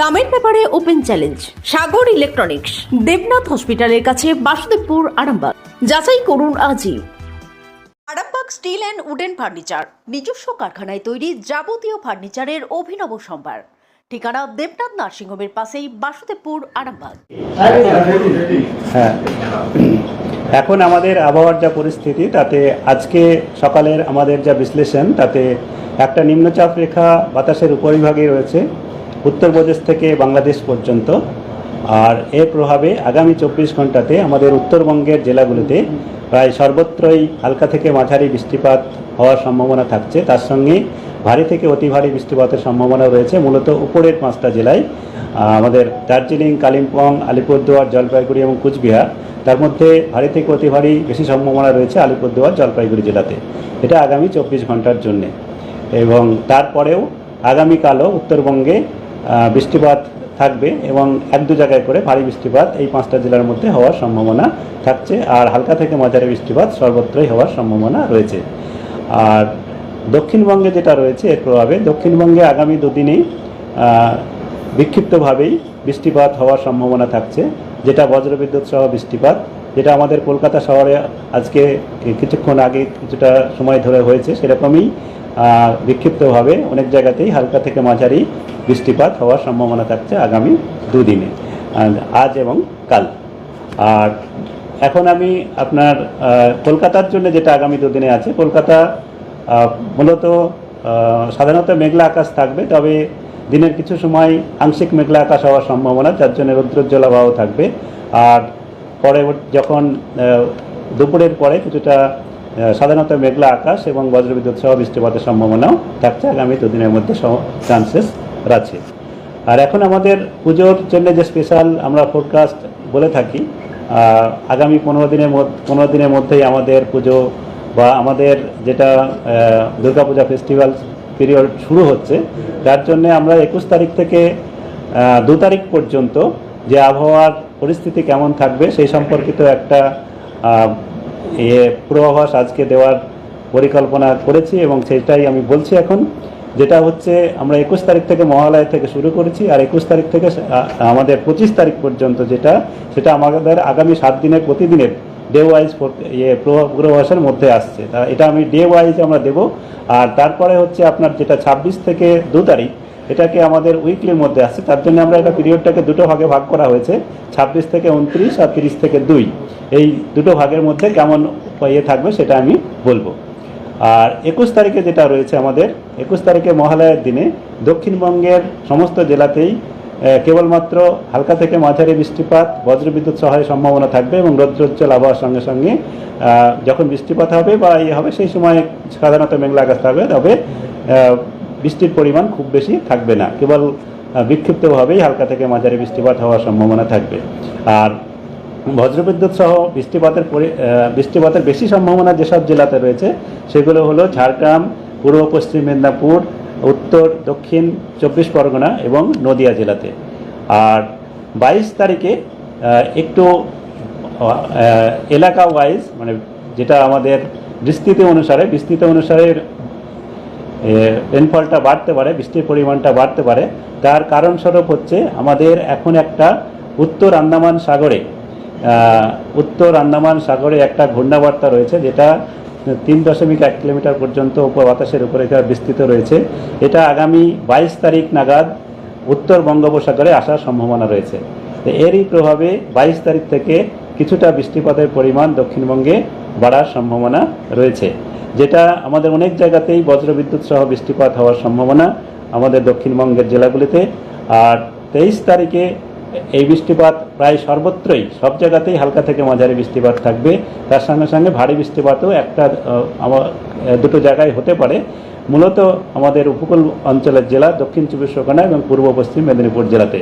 দামের ব্যাপারে open challenge, Sagar electronics, Debnath হসপিটালের কাছে বাসুদেবপুর, আরামবাগ। যাচাই করুন আজই। Arambagh steel and wooden furniture, নিজস্ব কারখানায় তৈরি যাবতীয় ফার্নিচারের অভিনব সম্ভার। ঠিকানা দেবনাথ নার্সিংহোমের পাশেই বাসুদেবপুর, আরামবাগ। হ্যাঁ। এখন আমাদের আবহাওয়ার যা পরিস্থিতি, তাতে আজকে সকালের আমাদের যা বিশ্লেষণ, তাতে একটা নিম্নচাপ রেখা বাতাসের উপরিভাগে রয়েছে। উত্তরপ্রদেশ থেকে বাংলাদেশ পর্যন্ত। আর এর প্রভাবে আগামী চব্বিশ ঘন্টাতে আমাদের উত্তরবঙ্গের জেলাগুলিতে প্রায় সর্বত্রই হালকা থেকে মাঝারি বৃষ্টিপাত হওয়ার সম্ভাবনা থাকছে। তার সঙ্গে ভারী থেকে অতি ভারী বৃষ্টিপাতের সম্ভাবনা রয়েছে। মূলত উপরের পাঁচটা জেলায় আমাদের দার্জিলিং, কালিম্পং, আলিপুরদুয়ার, জলপাইগুড়ি এবং কুচবিহার। তার মধ্যে ভারী থেকে অতি ভারী বেশি সম্ভাবনা রয়েছে আলিপুরদুয়ার, জলপাইগুড়ি জেলাতে। এটা আগামী চব্বিশ ঘণ্টার জন্যে। এবং তারপরেও আগামীকালও উত্তরবঙ্গে বৃষ্টিপাত থাকবে এবং এক দু জায়গায় করে ভারী বৃষ্টিপাত এই পাঁচটা জেলার মধ্যে হওয়ার সম্ভাবনা থাকছে আর হালকা থেকে মাঝারি বৃষ্টিপাত সর্বত্রই হওয়ার সম্ভাবনা রয়েছে। আর দক্ষিণবঙ্গে যেটা রয়েছে এর প্রভাবে দক্ষিণবঙ্গে আগামী দুদিনেই বিক্ষিপ্তভাবেই বৃষ্টিপাত হওয়ার সম্ভাবনা থাকছে, যেটা বজ্রবিদ্যুৎ সহ বৃষ্টিপাত, যেটা আমাদের কলকাতা শহরে আজকে কিছুক্ষণ আগে কিছুটা সময় ধরে হয়েছে, সেরকমই বিক্ষিপ্তভাবে অনেক জায়গাতেই হালকা থেকে মাঝারি বৃষ্টিপাত হওয়ার সম্ভাবনা থাকছে আগামী দুদিনে আজ এবং কাল। আর এখন আমি আপনার কলকাতার জন্য যেটা আগামী দুদিনে আছে, কলকাতা মূলত সাধারণত মেঘলা আকাশ থাকবে, তবে দিনের কিছু সময় আংশিক মেঘলা আকাশ হওয়ার সম্ভাবনা, যার জন্য রৌদ্রোজ্জ্বল আবহাওয়া থাকবে। আর পরে যখন দুপুরের পরে কিছুটা সাধারণত মেঘলা আকাশ এবং বজ্রবিদ্যুৎ সহ বৃষ্টিপাতের সম্ভাবনাও থাকছে আগামী দুদিনের মধ্যে চান্সেস আছে আর এখন আমাদের পুজোর জন্য যে স্পেশাল আমরা ফোরকাস্ট বলে থাকি আগামী পনেরো দিনের মধ্যে পনেরো দিনের মধ্যেই আমাদের পুজো বা আমাদের যেটা দুর্গাপূজা ফেস্টিভ্যাল পিরিয়ড শুরু হচ্ছে যার জন্য আমরা একুশ তারিখ থেকে দু তারিখ পর্যন্ত যে আবহাওয়ার পরিস্থিতি কেমন থাকবে সেই সম্পর্কিত একটা এ পূর্বাভাস আজকে দেওয়ার পরিকল্পনা করেছি এবং সেটাই আমি বলছি এখন, যেটা হচ্ছে আমরা একুশ তারিখ থেকে মহালয়া থেকে শুরু করেছি আর একুশ তারিখ থেকে আমাদের পঁচিশ তারিখ পর্যন্ত যেটা, সেটা আমাদের আগামী সাত দিনের প্রতিদিনের ডে ওয়াইজ ইয়ে পূর্বাভাসের মধ্যে আসছে। তা এটা আমি ডে ওয়াইজ আমরা দেব। আর তারপরে হচ্ছে আপনার যেটা ছাব্বিশ থেকে দু তারিখ এটাকে আমাদের উইকলির মধ্যে আসছে তার জন্য আমরা এটা পিরিয়ডটাকে দুটো ভাগে ভাগ করা হয়েছে, ছাব্বিশ থেকে উনত্রিশ আর তিরিশ থেকে দুই। এই দুটো ভাগের মধ্যে কেমন ইয়ে থাকবে সেটা আমি বলব। আর একুশ তারিখে যেটা রয়েছে আমাদের, একুশ তারিখে মহালয়ার দিনে দক্ষিণবঙ্গের সমস্ত জেলাতেই কেবলমাত্র হালকা থেকে মাঝারি বৃষ্টিপাত, বজ্রবিদ্যুৎ সহায়ের সম্ভাবনা থাকবে এবং রৌদ্রোজ্জ্বল আবহাওয়ার সঙ্গে সঙ্গে যখন বৃষ্টিপাত হবে বা ইয়ে হবে, সেই সময় সাধারণত মেঘলা আকাশ থাকবে। তবে বৃষ্টির পরিমাণ খুব বেশি থাকবে না। কেবল বিক্ষিপ্তভাবেই হালকা থেকে মাঝারি বৃষ্টিপাত হওয়ার সম্ভাবনা থাকবে। আর বজ্রবিদ্যুৎ সহ বৃষ্টিপাতের পরি- বৃষ্টিপাতের বেশি সম্ভাবনা যেসব জেলাতে রয়েছে, সেগুলো হলো ঝাড়গ্রাম, পূর্ব পশ্চিম মেদিনীপুর, উত্তর, দক্ষিণ চব্বিশ পরগনা এবং নদিয়া জেলাতে। আর বাইশ তারিখে একটু এলাকা ওয়াইজ মানে যেটা আমাদের বিস্তৃতি অনুসারে বিস্তৃতি অনুসারে রেনফলটা বাড়তে পারে, বৃষ্টির পরিমাণটা বাড়তে পারে। তার কারণস্বরূপ হচ্ছে আমাদের এখন একটা উত্তর আন্দামান সাগরে উত্তর আন্দামান সাগরে একটা ঘূর্ণাবর্তা রয়েছে, যেটা তিন দশমিক এক কিলোমিটার পর্যন্ত উপর বাতাসের উপরে বিস্তৃত রয়েছে। এটা আগামী বাইশ তারিখ নাগাদ উত্তর বঙ্গোপসাগরে আসার সম্ভাবনা রয়েছে। এরই প্রভাবে বাইশ তারিখ থেকে কিছুটা বৃষ্টিপাতের পরিমাণ দক্ষিণবঙ্গে বাড়ার সম্ভাবনা রয়েছে। যেটা আমাদের অনেক জায়গাতেই বজ্রবিদ্যুৎ সহ বৃষ্টিপাত হওয়ার সম্ভাবনা আমাদের দক্ষিণবঙ্গের জেলাগুলিতে। আর তেইশ তারিখে এই বৃষ্টিপাত প্রায় সর্বত্রই, সব জায়গাতেই হালকা থেকে মাঝারি বৃষ্টিপাত থাকবে। তার সঙ্গে সঙ্গে ভারী বৃষ্টিপাতও একটা দুটো জায়গায় হতে পারে। মূলত আমাদের উপকূল অঞ্চলের জেলা দক্ষিণ চব্বিশ পরগনা এবং পূর্ব পশ্চিম মেদিনীপুর জেলাতে।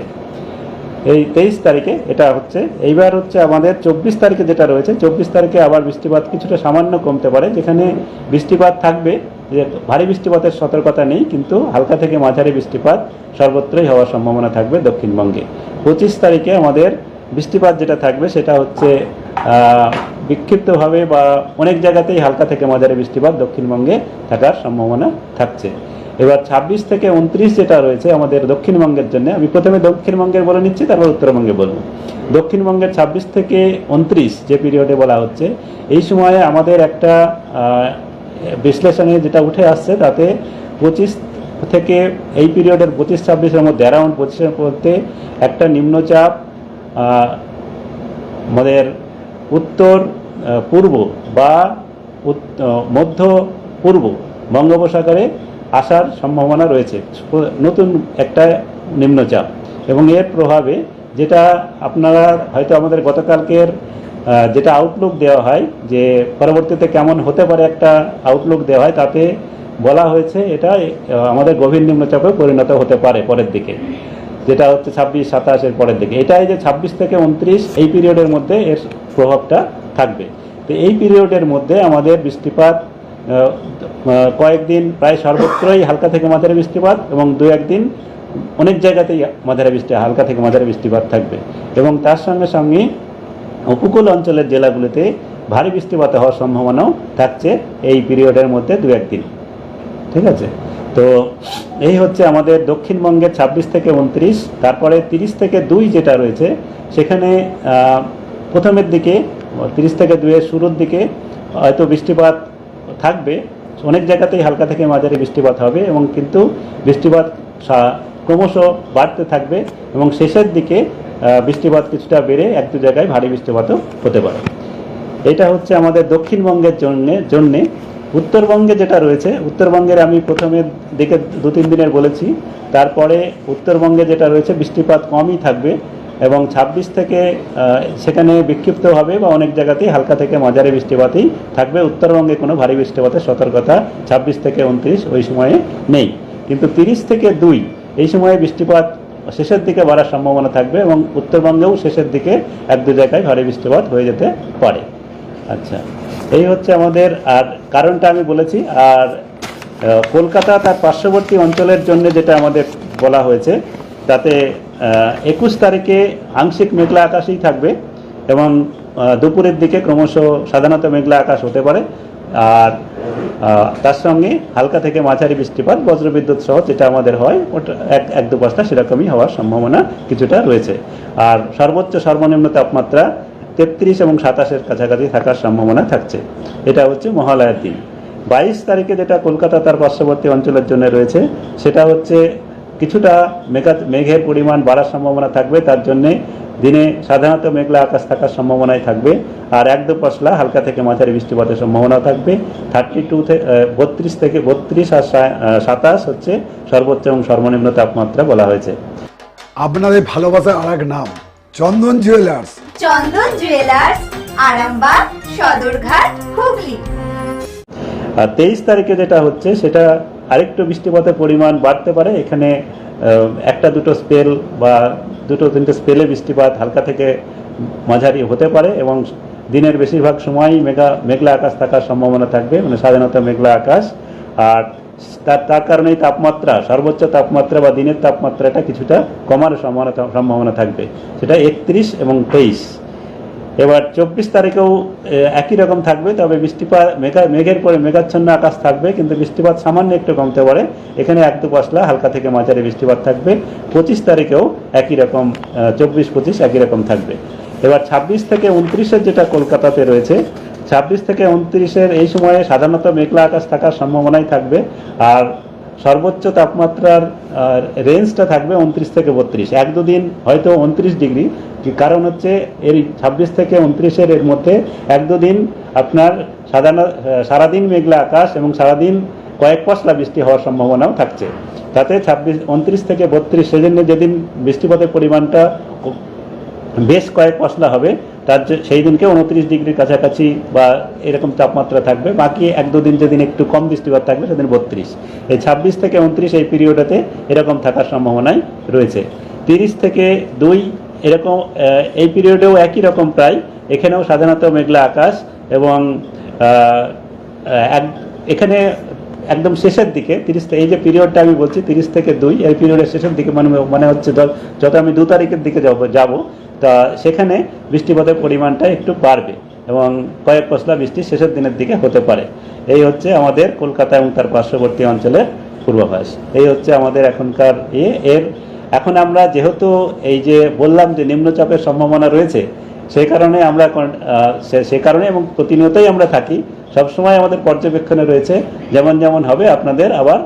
এই তেইশ তারিখে এটা হচ্ছে। এইবার হচ্ছে আমাদের চব্বিশ তারিখে যেটা রয়েছে, চব্বিশ তারিখে আবার বৃষ্টিপাত কিছুটা সামান্য কমতে পারে, যেখানে বৃষ্টিপাত থাকবে, যে ভারী বৃষ্টিপাতের সতর্কতা নেই, কিন্তু হালকা থেকে মাঝারি বৃষ্টিপাত সর্বত্রই হওয়ার সম্ভাবনা থাকবে দক্ষিণবঙ্গে। পঁচিশ তারিখে আমাদের বৃষ্টিপাত যেটা থাকবে সেটা হচ্ছে বিক্ষিপ্তভাবে বা অনেক জায়গাতেই হালকা থেকে মাঝারি বৃষ্টিপাত দক্ষিণবঙ্গে থাকার সম্ভাবনা থাকছে। এবার ছাব্বিশ থেকে উনত্রিশ যেটা রয়েছে আমাদের দক্ষিণবঙ্গের জন্য, আমি প্রথমে দক্ষিণবঙ্গের বলে নিচ্ছি, তারপর উত্তরবঙ্গে বলব। দক্ষিণবঙ্গের ছাব্বিশ থেকে উনত্রিশ যে পিরিয়ডে বলা হচ্ছে, এই সময়ে আমাদের একটা বিশ্লেষণে যেটা উঠে আসছে, তাতে পঁচিশ থেকে এই পিরিয়ডের পঁচিশ ছাব্বিশের মধ্যে অ্যারাউন্ড পঁচিশের মধ্যে একটা নিম্নচাপ আমাদের উত্তর পূর্ব বা মধ্য পূর্ব বঙ্গোপসাগরে আসার সম্ভাবনা রয়েছে। নতুন একটা নিম্নচাপ এবং এর প্রভাবে যেটা আপনারা হয়তো আমাদের গতকালকের যেটা আউটলুক দেওয়া হয় যে পরবর্তীতে কেমন হতে পারে একটা আউটলুক দেওয়া হয় তাতে বলা হয়েছে এটা আমাদের গভীর নিম্নচাপে পরিণত হতে পারে পরের দিকে। যেটা হচ্ছে ছাব্বিশ সাতাশের পরের দিকে। এটাই যে ছাব্বিশ থেকে উনত্রিশ, এই পিরিয়ডের মধ্যে এর প্রভাবটা থাকবে। তো এই পিরিয়ডের মধ্যে আমাদের বৃষ্টিপাত কয়েকদিন প্রায় সর্বত্রই হালকা থেকে মাঝারি বৃষ্টিপাত এবং দু একদিন অনেক জায়গাতেই মাঝারি বৃষ্টি, হালকা থেকে মাঝারি বৃষ্টিপাত থাকবে। এবং তার সঙ্গে সঙ্গে উপকূল অঞ্চলের জেলাগুলিতে ভারী বৃষ্টিপাত হওয়ার সম্ভাবনাও থাকছে এই পিরিয়ডের মধ্যে দু একদিন। ঠিক আছে? তো এই হচ্ছে আমাদের দক্ষিণবঙ্গের ছাব্বিশ থেকে উনত্রিশ, তারপরে তিরিশ থেকে দুই যেটা রয়েছে, সেখানে প্রথমের দিকে, তিরিশ থেকে দুইয়ের শুরুর দিকে হয়তো বৃষ্টিপাত থাকবে, অনেক জায়গাতেই হালকা থেকে মাঝারি বৃষ্টিপাত হবে এবং কিন্তু বৃষ্টিপাত ক্রমশ বাড়তে থাকবে এবং শেষের দিকে বৃষ্টিপাত কিছুটা বেড়ে এক দু জায়গায় ভারী বৃষ্টিপাতও হতে পারে। এটা হচ্ছে আমাদের দক্ষিণবঙ্গের জন্যে জন্যে উত্তরবঙ্গে যেটা রয়েছে, উত্তরবঙ্গের আমি প্রথমে দিকে দু তিন দিনের বলেছি, তারপরে উত্তরবঙ্গে যেটা রয়েছে, বৃষ্টিপাত কমই থাকবে এবং ২৬ থেকে সেখানে বিক্ষিপ্ত হবে বা অনেক জায়গাতেই হালকা থেকে মাঝারি বৃষ্টিপাতই থাকবে। উত্তরবঙ্গে কোনো ভারী বৃষ্টিপাতের সতর্কতা ২৬ থেকে উনত্রিশ ওই সময়ে নেই। কিন্তু তিরিশ থেকে দুই, এই সময়ে বৃষ্টিপাত শেষের দিকে বাড়ার সম্ভাবনা থাকবে এবং উত্তরবঙ্গেও শেষের দিকে এক দু জায়গায় ভারী বৃষ্টিপাত হয়ে যেতে পারে। আচ্ছা। এই হচ্ছে আমাদের, আর কারণটা আমি বলেছি, আর কলকাতা তার পার্শ্ববর্তী অঞ্চলের জন্য যেটা আমাদের বলা হয়েছে, তাতে একুশ তারিখে আংশিক মেঘলা আকাশই থাকবে এবং দুপুরের দিকে ক্রমশ সাধারণত মেঘলা আকাশ হতে পারে। আর তার সঙ্গে হালকা থেকে মাঝারি বৃষ্টিপাত, বজ্রবিদ্যুৎ সহ যেটা আমাদের হয়, ওটা এক এক দু পাঁচটা সেরকমই হওয়ার সম্ভাবনা কিছুটা রয়েছে। আর সর্বোচ্চ সর্বনিম্ন তাপমাত্রা তেত্রিশ এবং সাতাশের কাছাকাছি থাকার সম্ভাবনা থাকছে। এটা হচ্ছে মহালয়ার দিন। বাইশ তারিখে যেটা কলকাতা তার পার্শ্ববর্তী অঞ্চলের জন্য রয়েছে, সেটা হচ্ছে কিছুটা মেঘা মেঘের পরিমাণ বাড়ার সম্ভাবনা থাকবে। তার জন্যে দিনে সাধারণত মেঘলা আকাশ থাকার সম্ভাবনাই থাকবে আর এক দু পশলা হালকা থেকে মাঝারি বৃষ্টিপাতের সম্ভাবনা থাকবে। থার্টি টু থেকে বত্রিশ থেকে বত্রিশ আর সাতাশ হচ্ছে সর্বোচ্চ এবং সর্বনিম্ন তাপমাত্রা বলা হয়েছে। আপনাদের ভালোবাসার আর এক নাম। Chandan jewellers Chandan jewellers Arambagh Sadarghat Hooghly. আর তেইশ তারিখে যেটা হচ্ছে সেটা আরেকটু বৃষ্টিপাতের পরিমাণ বাড়তে পারে। এখানে একটা দুটো স্পেল বা দুটো তিনটে স্পেলে বৃষ্টিপাত হালকা থেকে মাঝারি হতে পারে এবং দিনের বেশিরভাগ সময়ই মেঘা মেঘলা আকাশ থাকার সম্ভাবনা থাকবে। মানে সাধারণত মেঘলা আকাশ। আর তার তার কারণেই তাপমাত্রা, সর্বোচ্চ তাপমাত্রা বা দিনের তাপমাত্রাটা কিছুটা কমার সম্ভাবনা সম্ভাবনা থাকবে। সেটা একত্রিশ এবং তেইশ। এবার চব্বিশ তারিখেও একই রকম থাকবে, তবে বৃষ্টিপাত মেঘা, মেঘের পরে মেঘাচ্ছন্ন আকাশ থাকবে, কিন্তু বৃষ্টিপাত সামান্য একটু কমতে পারে। এখানে এক দু পশলা হালকা থেকে মাঝারি বৃষ্টিপাত থাকবে। পঁচিশ তারিখেও একই রকম চব্বিশ, পঁচিশ একই রকম থাকবে। এবার ছাব্বিশ থেকে উনত্রিশের যেটা কলকাতাতে রয়েছে ছাব্বিশ থেকে উনত্রিশের এই সময়ে সাধারণত মেঘলা আকাশ থাকার সম্ভাবনাই থাকবে, আর সর্বোচ্চ তাপমাত্রার রেঞ্জটা থাকবে উনত্রিশ থেকে বত্রিশ। এক দুদিন হয়তো উনত্রিশ ডিগ্রি কারণ হচ্ছে এর ছাব্বিশ থেকে উনত্রিশের এর মধ্যে এক দুদিন আপনার সাধারণ সারাদিন মেঘলা আকাশ এবং সারাদিন কয়েক পশলা বৃষ্টি হওয়ার সম্ভাবনাও থাকছে। তাতে ছাব্বিশ, উনত্রিশ থেকে বত্রিশ সেজন্য যেদিন বৃষ্টিপাতের পরিমাণটা বেশ কয়েক পশলা হবে তার সেই দিনকে উনত্রিশ ডিগ্রির কাছাকাছি বা এরকম তাপমাত্রা থাকবে। বাকি এক দুদিন যেদিন একটু কম বৃষ্টিপাত থাকবে সেদিন বত্রিশ। এই ছাব্বিশ থেকে উনত্রিশ এই পিরিয়ডেতে এরকম থাকার সম্ভাবনাই রয়েছে। তিরিশ থেকে দুই এরকম এই পিরিয়ডেও একই রকম প্রায়। এখানেও সাধারণত মেঘলা আকাশ এবং এক, এখানে একদম শেষের দিকে, তিরিশ এই যে পিরিয়ডটা আমি বলছি, তিরিশ থেকে দুই, এই পিরিয়ডের শেষের দিকে মানে মানে হচ্ছে ধর- যত আমি দু তারিখের দিকে যাব যাব, তা সেখানে বৃষ্টিপাতের পরিমাণটা একটু বাড়বে এবং কয়েক পশলা বৃষ্টি শেষের দিনের দিকে হতে পারে। এই হচ্ছে আমাদের কলকাতা এবং তার পার্শ্ববর্তী অঞ্চলের পূর্বাভাস। এই হচ্ছে আমাদের এখনকার এ এর এখন আমরা যেহেতু এই যে বললাম যে নিম্নচাপের সম্ভাবনা রয়েছে সেই কারণে আমরা সে- কারণে এবং প্রতিনিয়তই আমরা থাকি। সবসময় আমাদের পর্যবেক্ষণে রয়েছে, যেমন যেমন হবে আপনাদের আবার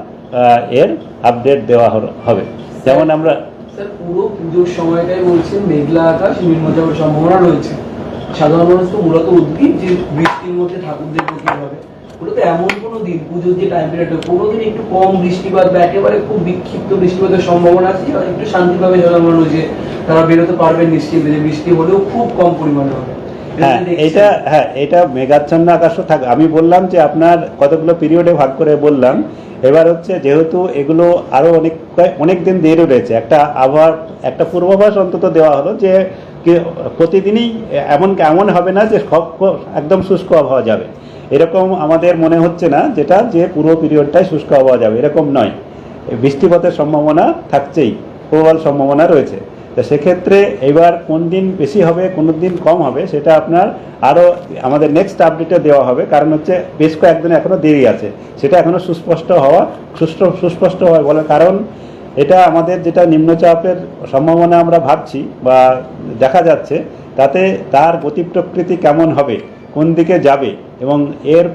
এর আপডেট দেওয়া হবে। যেমন আমরা সম্ভাবনা রয়েছে। সাধারণ মানুষ তো মূলত উদ্ভিদ, যে বৃষ্টির মধ্যে ঠাকুর দেখব কীভাবে মূলত এমন কোনো পুজোর যে টাইম একটু কম বৃষ্টিপাত বা একেবারে খুব বিক্ষিপ্ত বৃষ্টিপাতের সম্ভাবনা আছে? একটু শান্তিভাবে সাধারণ মানুষ যে তারা বেরোতে পারবেন নিশ্চিন্তে যে বৃষ্টি হলেও খুব কম পরিমাণে হবে। হ্যাঁ এটা হ্যাঁ এটা মেঘাচ্ছন্ন আকাশও থাক আমি বললাম যে আপনার কতগুলো পিরিয়ডে ভাগ করে বললাম। এবার হচ্ছে যেহেতু এগুলো আরও অনেক অনেক দিন দেরি রয়েছে একটা আবহাওয়ার একটা পূর্বাভাস অন্তত দেওয়া হলো যে প্রতিদিনই এমন এমন হবে না যে সব একদম শুষ্ক আবহাওয়া যাবে। এরকম আমাদের মনে হচ্ছে না যেটা যে পুরো পিরিয়ডটাই শুষ্ক আবহাওয়া যাবে এরকম নয়। বৃষ্টিপাতের সম্ভাবনা থাকছেই প্রবল সম্ভাবনা রয়েছে। তো সেক্ষেত্রে এবার কোন দিন বেশি হবে, কোন দিন কম হবে, সেটা আপনার আরও আমাদের নেক্সট আপডেটে দেওয়া হবে। কারণ হচ্ছে বেশ কয়েকদিন এখনও দেরি আছে। সেটা এখনও সুস্পষ্ট হওয়া সুষ্ঠ সুস্পষ্ট হয় বলার কারণ এটা আমাদের যেটা নিম্নচাপের সম্ভাবনা আমরা ভাবছি বা দেখা যাচ্ছে, তাতে তার গতি প্রকৃতি কেমন হবে, কোন দিকে যাবে এবং এর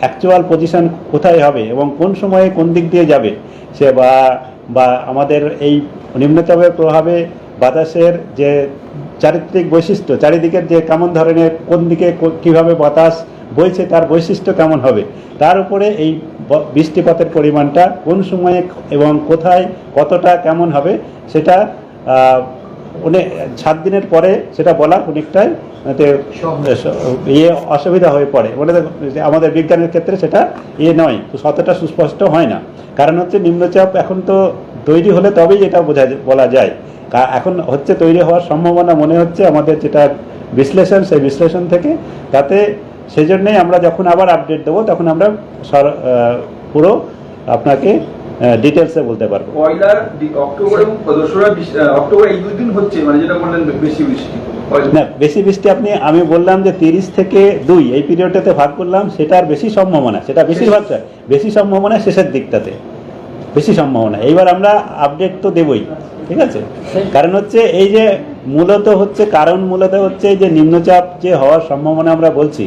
অ্যাকচুয়াল পজিশন কোথায় হবে এবং কোন সময়ে কোন দিক দিয়ে যাবে, সে বা বা আমাদের এই নিম্নচাপের প্রভাবে বাতাসের যে চারিত্রিক বৈশিষ্ট্য, চারিদিকের যে কেমন ধরনের কোন দিকে কীভাবে বাতাস বইছে তার বৈশিষ্ট্য কেমন হবে, তার উপরে এই বৃষ্টিপাতের পরিমাণটা কোন সময়ে এবং কোথায় কতটা কেমন হবে, সেটা অনেক সাত দিনের পরে সেটা বলা অনেকটাই ইয়ে অসুবিধা হয়ে পড়ে। মানে আমাদের বিজ্ঞানের ক্ষেত্রে সেটা ইয়ে নয়, তো সতটা সুস্পষ্ট হয় না। কারণ হচ্ছে নিম্নচাপ এখন তো তৈরি হলে তবেই এটা বোঝা বলা যায়। এখন হচ্ছে তৈরি হওয়ার সম্ভাবনা মনে হচ্ছে আমাদের যেটা বিশ্লেষণ, সেই বিশ্লেষণ থেকে তাতে সেই জন্যই আমরা যখন আবার আপডেট দেবো, তখন আমরা পুরো আপনাকে ডিটেলসে বলতে পারব। পয়লা অক্টোবর এবং দোসরা অক্টোবর এই দুই দিন হচ্ছে মানে যেটা বললেন বেশি বৃষ্টি। না বেশি বৃষ্টি আপনি আমি বললাম যে তিরিশ থেকে দুই এই পিরিয়ডটাতে ভাগ করলাম সেটার বেশি সম্ভাবনা সেটা বেশিরভাগটা বেশি। সম্ভাবনা শেষের দিকটাতে। বেশি সম্ভাবনা। এইবার আমরা আপডেট তো দেবই ঠিক আছে? কারণ হচ্ছে এই যে মূলত হচ্ছে কারণ মূলত হচ্ছে যে নিম্নচাপ যে হওয়ার সম্ভাবনা আমরা বলছি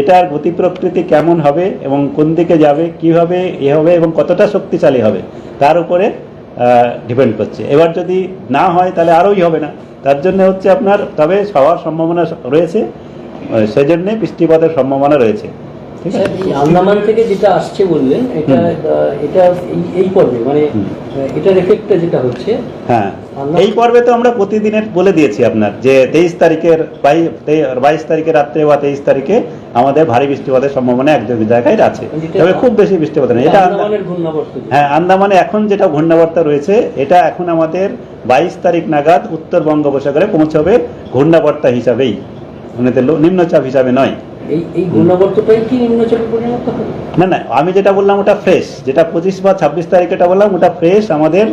এটার গতি প্রকৃতি কেমন হবে এবং কোন দিকে যাবে, কীভাবে এ হবে এবং কতটা শক্তিশালী হবে, তার উপরে ডিপেন্ড করছে। এবার যদি না হয় তাহলে আরোই হবে না। তার জন্য হচ্ছে আপনার, তবে সবার সম্ভাবনা রয়েছে সেজন্যে বৃষ্টিপাতের সম্ভাবনা রয়েছে। আন্দামান থেকে যেটা আসছে বললেন এটা এটা এই- পর্বে মানে এটার এফেক্টটা যেটা হচ্ছে হ্যাঁ। এই পর্বে তো আমরা প্রতিদিনের বলে দিয়েছি আপনার যে তেইশ তারিখের বাইশ তারিখে রাত্রে বা তেইশ তারিখে আমাদের ভারী বৃষ্টিপাতের সম্ভাবনা এক দুই জায়গায় আছে। তবে খুব বেশি বৃষ্টিপাত নেই। এটা। হ্যাঁ আন্দামানে এখন যেটা ঘূর্ণাবর্তা রয়েছে এটা এখন আমাদের বাইশ তারিখ নাগাদ উত্তর বঙ্গোপসাগরে পৌঁছবে ঘূর্ণাবর্তা হিসাবেই মানে নিম্নচাপ হিসাবে নয়। না না, আমি যেটা বললাম ওটা ফ্রেশ যেটা পঁচিশ বা ছাব্বিশ তারিখ এটা বললাম, ওটা ফ্রেশ আমাদের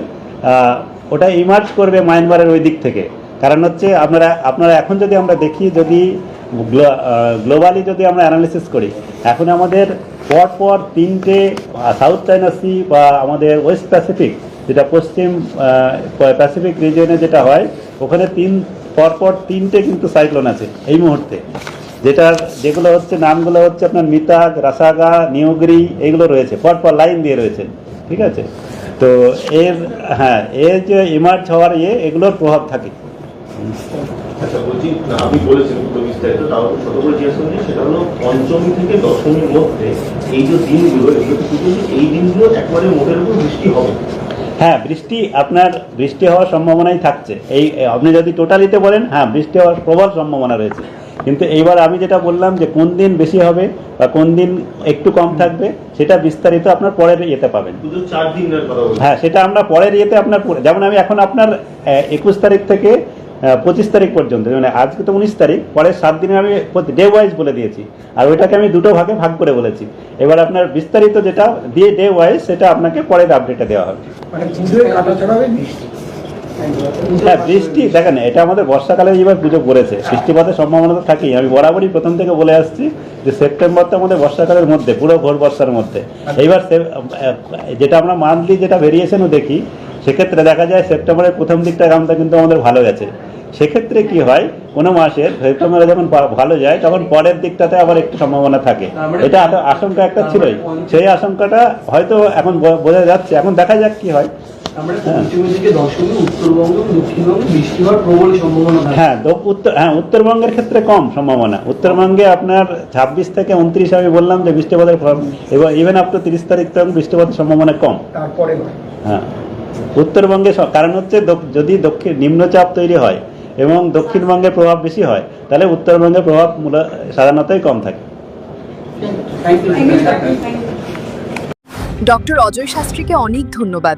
ওটা ইমার্জ করবে মায়ানমারের ওই দিক থেকে। কারণ হচ্ছে আপনারা আপনারা এখন যদি আমরা দেখি, যদি গ্লোবালি যদি আমরা অ্যানালিসিস করি, এখন আমাদের পর পর তিনটে সাউথ চায়না সি বা আমাদের ওয়েস্ট প্যাসিফিক যেটা পশ্চিম প্যাসিফিক রিজিয়নে যেটা হয়, ওখানে তিন পরপর তিনটে কিন্তু সাইক্লোন আছে, এই মুহূর্তে। যেটার যেগুলো হচ্ছে নামগুলো হচ্ছে আপনার মিতাগ রাসাগা নিউগরি এগুলো রয়েছে। পরপর লাইন দিয়ে রয়েছে। ঠিক আছে? তো এর হ্যাঁ এর যে ইমার্জ হওয়ার ইয়ে এগুলোর প্রভাব থাকে। আচ্ছা বলছি আপনি বলেছেন পুরো বিস্তারিত তাও ছোট করে জিজ্ঞেস করছি সেটা হলো পঞ্চমী থেকে দশমীর মধ্যে এই যে দিনগুলো এগুলো তো এই দিনগুলো একবারে মোটের উপর বৃষ্টি হবে? হ্যাঁ বৃষ্টি আপনার বৃষ্টি হওয়ার সম্ভাবনাই থাকছে। এই আপনি যদি টোটালিতে বলেন হ্যাঁ বৃষ্টি হওয়ার প্রবল সম্ভাবনা রয়েছে। কিন্তু এইবার আমি যেটা বললাম যে কোন দিন বেশি হবে বা কোন দিন একটু কম থাকবে সেটা বিস্তারিত আপনার পরের ইয়েতে পাবেন। পুজো চার দিনের কথা বলছি হ্যাঁ সেটা আমরা পরের ইয়েতে আপনার যেমন আমি এখন আপনার একুশ তারিখ থেকে পঁচিশ তারিখ পর্যন্ত মানে আজকে তো উনিশ তারিখ পরের সাত দিনে আমি ডে ওয়াইজ বলে দিয়েছি। আর ওইটাকে আমি দুটো ভাগে ভাগ করে বলেছি। এবার আপনার বিস্তারিত যেটা দিয়ে ডে ওয়াইজ সেটা আপনাকে পরের আপডেটে দেওয়া হবে। হ্যাঁ বৃষ্টি দেখেন এটা আমাদের বর্ষাকালে এবার পুজো পড়েছে বৃষ্টিপাতের সম্ভাবনা তো থাকেই। আমি বরাবরই প্রথম থেকে বলে আসছি যে সেপ্টেম্বর তো আমাদের বর্ষাকালের মধ্যে পুরো ভোর বর্ষার মধ্যে। এইবার যেটা আমরা মান্থলি যেটা ভেরিয়েশনও দেখি সেক্ষেত্রে দেখা যায় সেপ্টেম্বরের প্রথম দিকটা দামটা কিন্তু আমাদের ভালো গেছে। সেক্ষেত্রে কি হয় কোনো মাসের সেপ্টেম্বরে যখন ভালো যায় তখন পরের দিকটাতে আবার একটু সম্ভাবনা থাকে। মানে- এটা আশঙ্কা একটা ছিলই। মানে সেই আশঙ্কাটা হয়তো এখন বোঝা যাচ্ছে। এখন দেখা যাক কি হয়। উত্তরবঙ্গ দক্ষিণবঙ্গে হ্যাঁ হ্যাঁ উত্তরবঙ্গের ক্ষেত্রে কম সম্ভাবনা। উত্তরবঙ্গে আপনার ছাব্বিশ থেকে উনত্রিশ আমি বললাম যে বৃষ্টিপাতের এবং ইভেন আপ টু তিরিশ তারিখ তখন বৃষ্টিপাতের সম্ভাবনা কম। হ্যাঁ উত্তরবঙ্গে কারণ হচ্ছে যদি দক্ষিণ নিম্নচাপ তৈরি হয় এবং দক্ষিণবঙ্গের প্রভাব বেশি হয় তাহলে উত্তরবঙ্গের প্রভাব মূল সাধারণতই কম থাকে। ডক্টর অজয় শাস্ত্রীকে অনেক ধন্যবাদ।